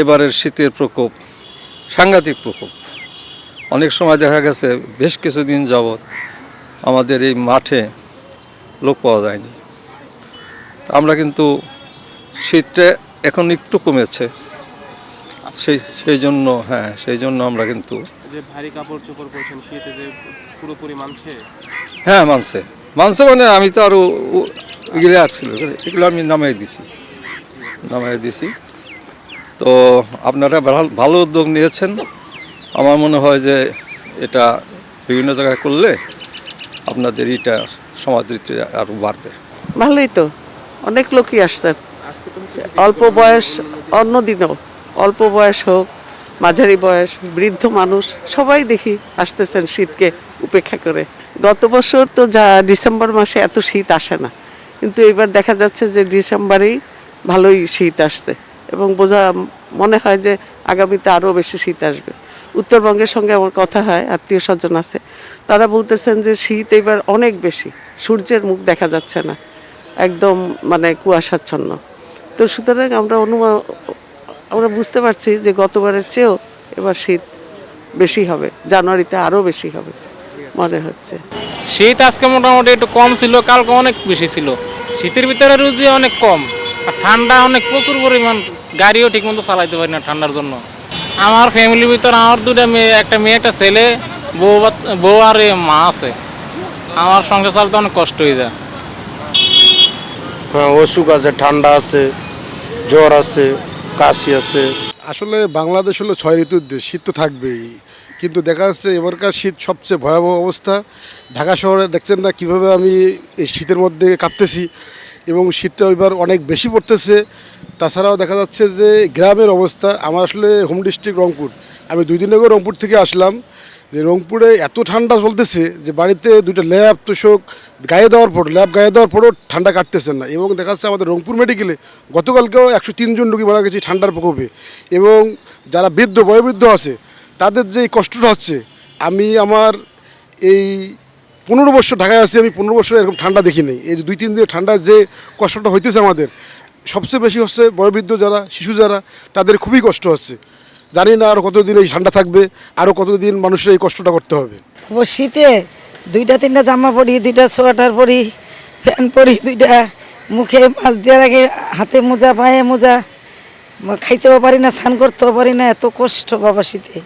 এবারের শীতের প্রকোপ সাংঘাতিক প্রকোপ। অনেক সময় দেখা গেছে বেশ কিছুদিন যাবৎ আমাদের এই মাঠে লোক পাওয়া যায়নি। আমরা কিন্তু শীতটা এখন একটু কমেছে। সেই সেই জন্য হ্যাঁ সেই জন্য আমরা কিন্তু যে ভারী কাপড় চোপড় পরছেন শীতে যে পুরোপুরি মানছে? হ্যাঁ মানছে। মানছে মানে আমি তো আরও এগুলো আসছিল এগুলো আমি নামাই দিছি। নামাই দিছি। তো আপনারা ভালো- উদ্যোগ নিয়েছেন। আমার মনে হয় যে এটা বিভিন্ন জায়গায় করলে আপনাদের এটা সমাদৃতি আরও বাড়বে। ভালোই তো। অনেক লোকই আসছেন অল্প বয়স অন্য দিনও। অল্প বয়স হোক, মাঝারি বয়স, বৃদ্ধ মানুষ, সবাই দেখি আসতেছেন শীতকে উপেক্ষা করে। গত বছর তো যা ডিসেম্বর মাসে এত শীত আসে না। কিন্তু এবার দেখা যাচ্ছে যে ডিসেম্বরেই ভালোই শীত আসছে। এবং বোঝা, মনে হয় যে আগামীতে আরও বেশি শীত আসবে। উত্তরবঙ্গের সঙ্গে আমার কথা হয়, আত্মীয় স্বজন আছে। তারা বলতেছেন যে শীত এবার অনেক বেশি, সূর্যের মুখ দেখা যাচ্ছে না। একদম মানে কুয়াশাচ্ছন্ন। তো সুতরাং আমরা অনুমান আমরা বুঝতে পারছি যে গতবারের চেয়েও এবার শীত বেশি হবে, জানুয়ারিতে আরও বেশি হবে, মনে হচ্ছে। শীত আজকে মোটামুটি একটু কম ছিল, কালকে অনেক বেশি ছিল। শীতের ভিতরে রুজি অনেক কম, আর ঠান্ডা অনেক প্রচুর পরিমাণ গাড়িও ঠিক মতো চালাইতে পারি না ঠান্ডার জন্য। আমার ফ্যামিলির ভিতর আমার দুটা মেয়ে একটা মেয়ে একটা ছেলে বউ বউ আর মা আছে। আমার সংসার চালাতে অনেক কষ্ট হয়ে যায়। হ্যাঁ অসুখ আছে ঠান্ডা আছে জ্বর আছে কাশি আছে। আসলে বাংলাদেশ হলো ছয় ঋতুর দেশ শীত তো থাকবেই। কিন্তু দেখা যাচ্ছে এবারকার শীত সবচেয়ে ভয়াবহ অবস্থা। ঢাকা শহরে দেখছেন না কীভাবে আমি এই শীতের মধ্যে কাঁপতেছি এবং শীতটা এবার অনেক বেশি পড়তেছে। তাছাড়াও দেখা যাচ্ছে যে গ্রামের অবস্থা, আমার আসলে হোম ডিস্ট্রিক্ট রংপুর। আমি দুই দিন আগে রংপুর থেকে আসলাম, যে রংপুরে এত ঠান্ডা চলতেছে যে বাড়িতে দুইটা ল্যাব তোষক গায়ে দেওয়ার পর, ল্যাব গায়ে দেওয়ার পরও ঠান্ডা কাটতেছে না। এবং দেখা যাচ্ছে আমাদের রংপুর মেডিকেলে গতকালকেও একশো তিনজন রুগী মারা গেছে ঠান্ডার প্রকোপে। এবং যারা বৃদ্ধ, বয়োবৃদ্ধ আছে, তাদের যে কষ্টটা হচ্ছে, আমি আমার এই পনেরো বছর ঢাকায় আছি, আমি পনেরো বছর এরকম ঠান্ডা দেখিনি। এই যে দুই, তিন দিনের ঠান্ডার যে কষ্টটা হইতেছে আমাদের সবচেয়ে বেশি হচ্ছে বয়োবৃদ্ধ যারা, শিশু যারা, তাদের খুবই কষ্ট হচ্ছে। জানি না আরও কতদিন এই ঠান্ডা থাকবে আরও কতদিন মানুষের এই কষ্টটা করতে হবে। শীতে দুইটা, তিনটা জামা পরি, দুইটা সোয়েটার পরি ফ্যান পরি, দুইটা মুখে মাছ দেওয়ার আগে হাতে মোজা, পায়ে মোজা, খাইতেও পারি না, স্নান করতেও পারি না, এত কষ্ট বাবা শীতে।